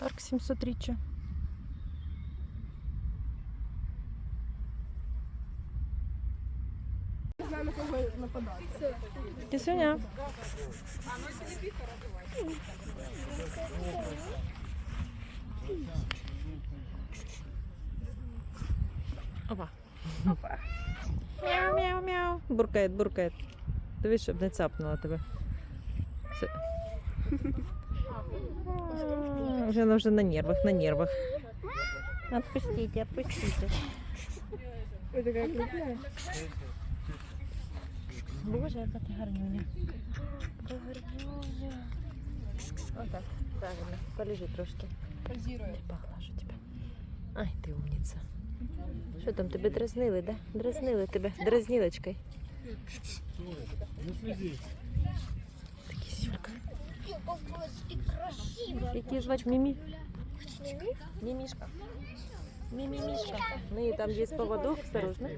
Парк 700 річчя. Кисюня. Опа. Мяу, мяу, мяу. Буркает, буркает. Дивись, щоб не цапнула тебе. Все. А, Вже вона вже на нервах, на нервах. Отпустите, отпустите. Боже, яка ти гарнюня. Гарнюня. Отак, правильно. Полежи трошки. Позирує. Поглажу тебе. Ай, ти умниця. Що там, тебе дразнили, да? Дразнили тебе. Дразнілочкою. Такі сюрка. Какие звать Мими? Мимишка. Мимимишка. Ну и там есть поводок, осторожно.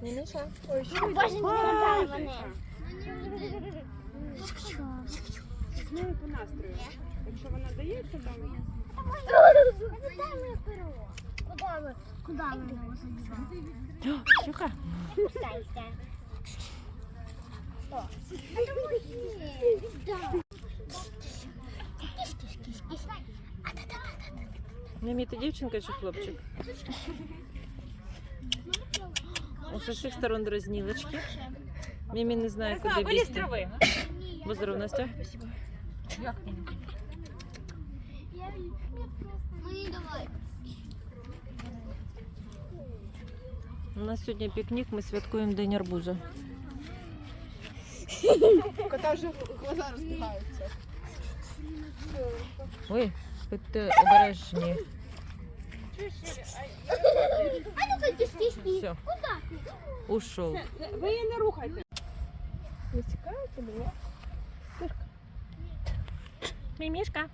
Мимиша. Ну по настрою. Якщо вона дається, там... Куда ми? Куда ми? Куда ми? Куда ми? Куда ми? что? Это мужик. Да. Ти дівчинка чи хлопчик? У з усіх сторон дразнілочки. Мімі не знає, куди бігти. Виліз трави. Бо здоров, Настя. Як мені? Мені. У нас сьогодні пікнік, ми святкуємо день арбуза. Кота вже глаза розбігаються. Ой, будьте обережні. А ну-ка, киш, киш, киш. Все, ушов. Ви її не рухайте. Не цікаво тобі, ні? Мімішка.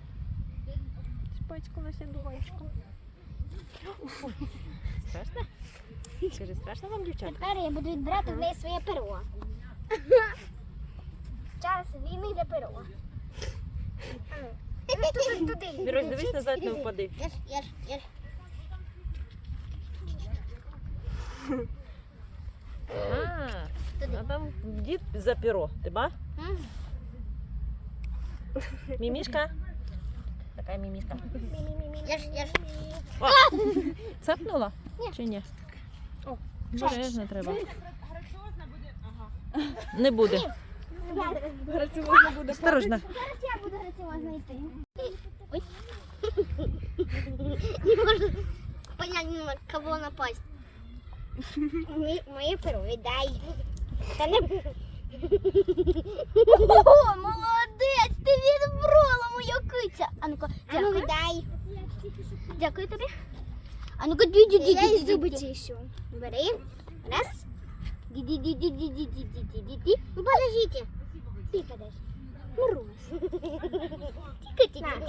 Спачкалася двоєчку. Страшно? Скажи, страшно вам, дівчатка? Тепер я буду відбирати в неї своє перо. Час війни за перо. Туди, туди. Вірусь, дивись назад, не впади. Єш, єш, єш. А, а там дід за перо. Ти ба? Мімішка? Така мімішка. Єш, єш. Цапнула? Чи ні? Обережно треба. Не буде. Граціозно буде. Осторожно. Зараз я буду граціозно йти. Ой. Не можу понять, на кого напасть. Моє, перо віддай. Та не... О, молодець, ти відбрала моя киця. А ну-ка, а ну віддай. Дякую тобі. А ну-ка, ді ді ді ді ді ді ще. Бери. Раз. ди Ну, подождите. Pícaras. Marruas. Tica, tica.